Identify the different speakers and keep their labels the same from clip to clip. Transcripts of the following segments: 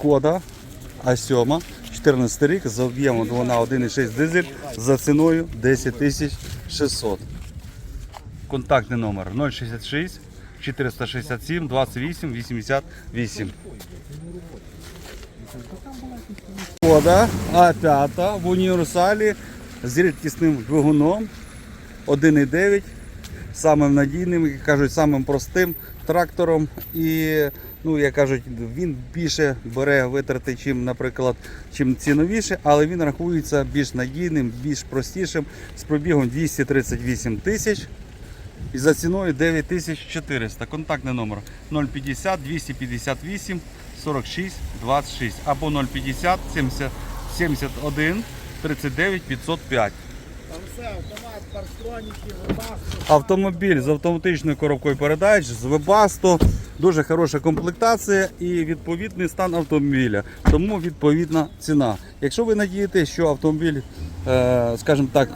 Speaker 1: Шкода А7, 14 рік, за об'ємом двигуна 1,6 дизель, за ціною 10 тисяч 600. Контактний номер 066 467 28 88. Шкода А5 в універсалі з рідкісним двигуном 1,9 самим надійним, як кажуть, самим простим трактором. І, ну, як кажуть, він більше бере витрати, чим, наприклад, чим ці новіші, але він рахується більш надійним, більш простішим, з пробігом 238 тисяч. І за ціною 9400. Контактний номер 050 258 46 26 або 050 70 71 39 505.
Speaker 2: Там все, автомат, парктроніки, вебасто.
Speaker 1: Автомобіль з автоматичною коробкою передач, з Webasto, дуже хороша комплектація і відповідний стан автомобіля. Тому відповідна ціна. Якщо ви надієтесь, що автомобіль, е, скажімо так,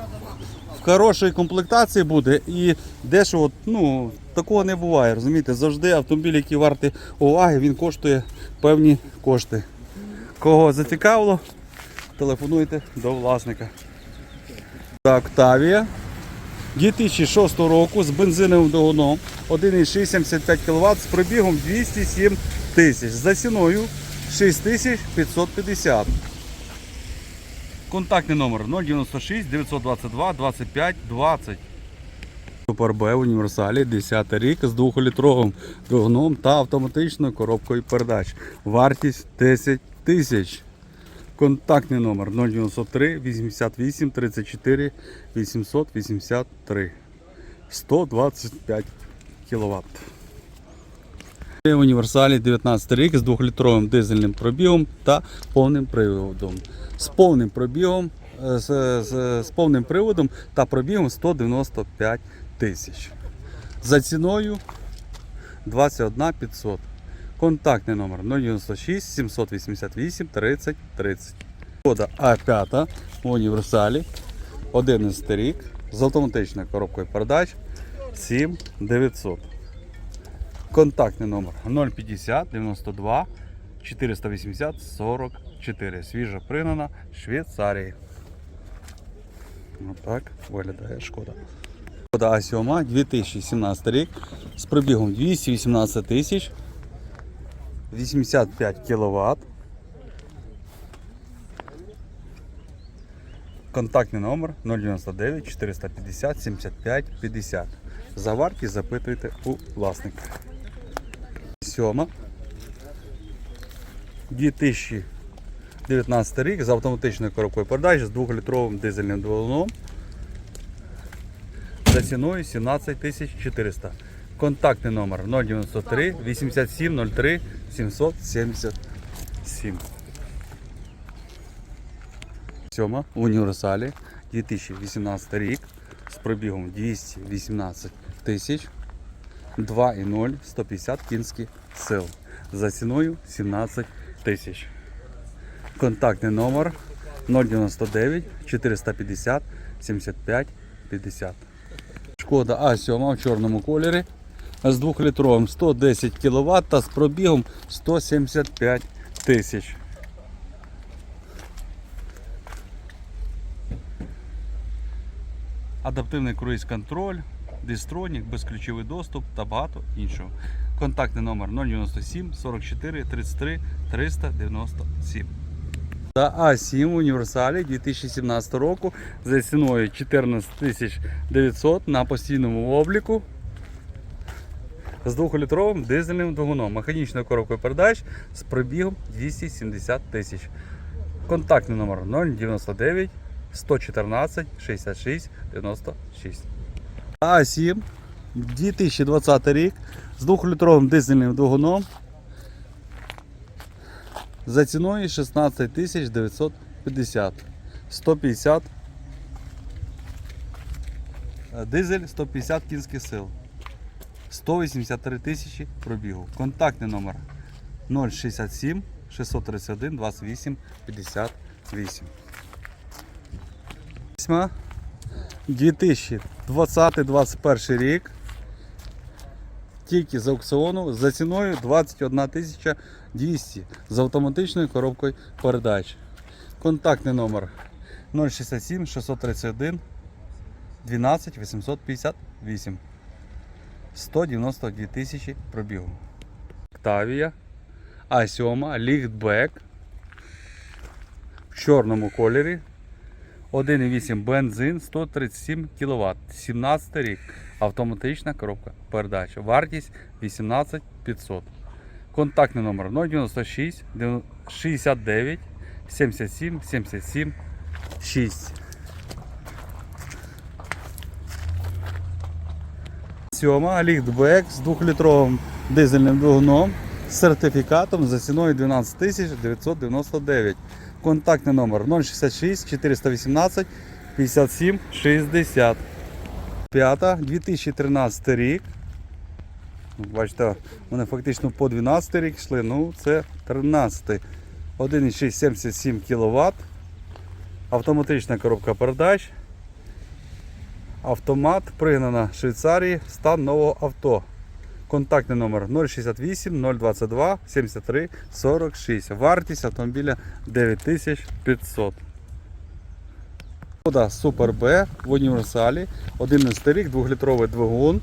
Speaker 1: в хорошій комплектації буде і дешево, ну такого не буває. Розумієте, завжди автомобіль, який вартий уваги, він коштує певні кошти. Кого зацікавило, телефонуйте до власника. Октавія 2006 року з бензиновим двигуном 1,675 кВт з пробігом 207 тисяч. За ціною 6550. Контактний номер 096 922 25 20. Супер Б універсалі 10 рік з 2-літровим двигуном та автоматичною коробкою передач. Вартість 10 тисяч. Контактний номер 093 88 34 883 125 кВт. В універсалі 19 рік з 2-літровим дизельним пробігом та повним приводом. З повним пробігом, е, з, з, з повним приводом та пробігом 195 тисяч. За ціною 21 500. Контактний номер 096 788 30 30. Шкода А5 в універсалі 11 рік з автоматичною коробкою передач 7900. Контактний номер 050 92 480 44. Свіжо пригнана Швейцарії. Отак виглядає шкода. Шкода А7 2017 рік з пробігом 218 тисяч 85 кВт. Контактний номер 099 450 75 50. За вартість запитуйте у власника. Сьома. 2019 рік з автоматичною коробкою передач з 2-літровим дизельним двигуном за ціною 17 400. Контактний номер 093 87 03 777. Сьома універсалі 2018 рік з пробігом 218 тисяч 2,0 150 кінських сил за ціною 17 тисяч. Контактний номер 099 450 75 50. Шкода А7 в чорному кольорі з 2-літровим 110 кВт та з пробігом 175 тисяч. Адаптивний круїз-контроль, дистронік, безключовий доступ та багато іншого. Контактний номер 097 44 33 397. Та А7 в універсалі 2017 року за ціною 14 900 на постійному обліку з 2-літровим дизельним двигуном, механічною коробкою передач з пробігом 270 тисяч. Контактний номер 099 114 66 96. А7 2020 рік з 2-літровим дизельним двигуном за ціною 16 тисяч 950. 150 е, дизель 150 кінських сил. 183 тисячі пробігу. Контактний номер 067 631 28 58. Восьма. 2020-2021 рік. тільки з аукціону за ціною 21 тисяча 200 з автоматичною коробкою передач. Контактний номер 067 631 12 858. 192 тисячі пробігу. Октавія А7 ліфтбек в чорному кольорі. 1,8 бензин 137 кВт. 17 рік. Автоматична коробка передач. Вартість 18 500. Контактний номер 096 69 77 77 6. Сьома ліфтбек з 2-літровим дизельним двигуном з сертифікатом за ціною 12 999. Контактний номер 066 418 57 60. П'ята, 2013 рік. Бачите, вони фактично по 12 рік йшли, ну це 13. 1,6 77 кВт. Автоматична коробка передач. Автомат пригнана Швейцарії, стан нового авто. Контактний номер 068 022 73 46. Вартість автомобіля 9500. Шкода Супер Б в універсалі. 11 рік, 2-літровий двигун.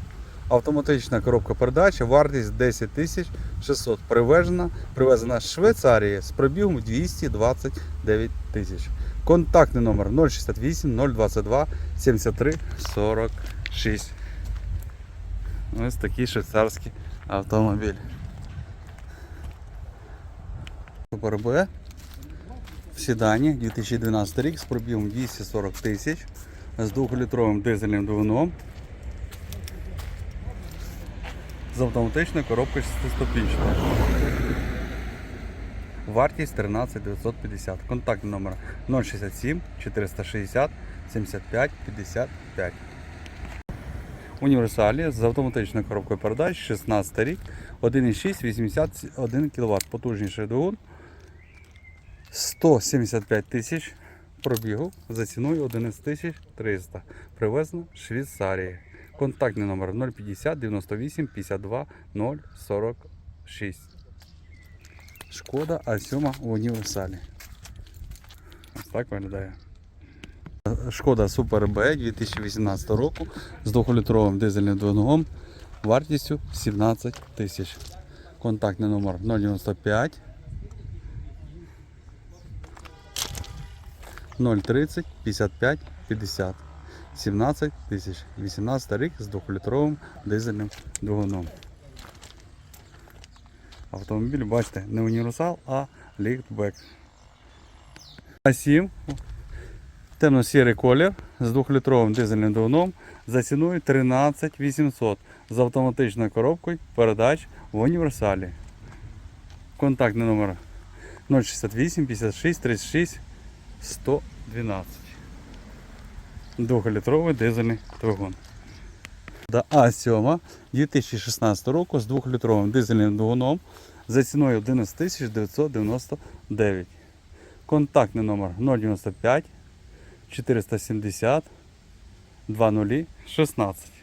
Speaker 1: Автоматична коробка передач, вартість 10 600. Привезена, привезена з Швейцарії з пробігом 229 тисяч. Контактний номер 068 022 73 46. Ось такий швейцарський автомобіль. Супер в седані 2012 рік з пробігом 240 тисяч з 2-літровим дизельним двигуном з автоматичною коробкою 6-ступінчатою. Вартість 13 950. Контактний номер 067 460 75 55. Універсалі з автоматичною коробкою передач 16 рік, 1,6 81 кВт. Потужніший двигун. 175 тисяч пробігу за ціною 11 тисяч 300. Привезено з Швейцарії. Контактний номер 050 98 52 046. Шкода А7 в універсалі. Так виглядає. Шкода Супер Б 2018 року з 2-літровим дизельним двигуном вартістю 17 тисяч. Контактний номер 095 030 55 50 17 тисяч. 18 рік з 2-літровим дизельним двигуном. Автомобіль, бачите, не універсал, а ліфтбек. А7 темно-сірий колір з 2-літровим дизельним двигуном за ціною 13 800 з автоматичною коробкою передач в універсалі. Контактний номер 068 56 36 112. 2-літровий дизельний двигун. До А7 2016 року з 2-літровим дизельним двигуном за ціною 11 999. Контактний номер 095 470 20 16.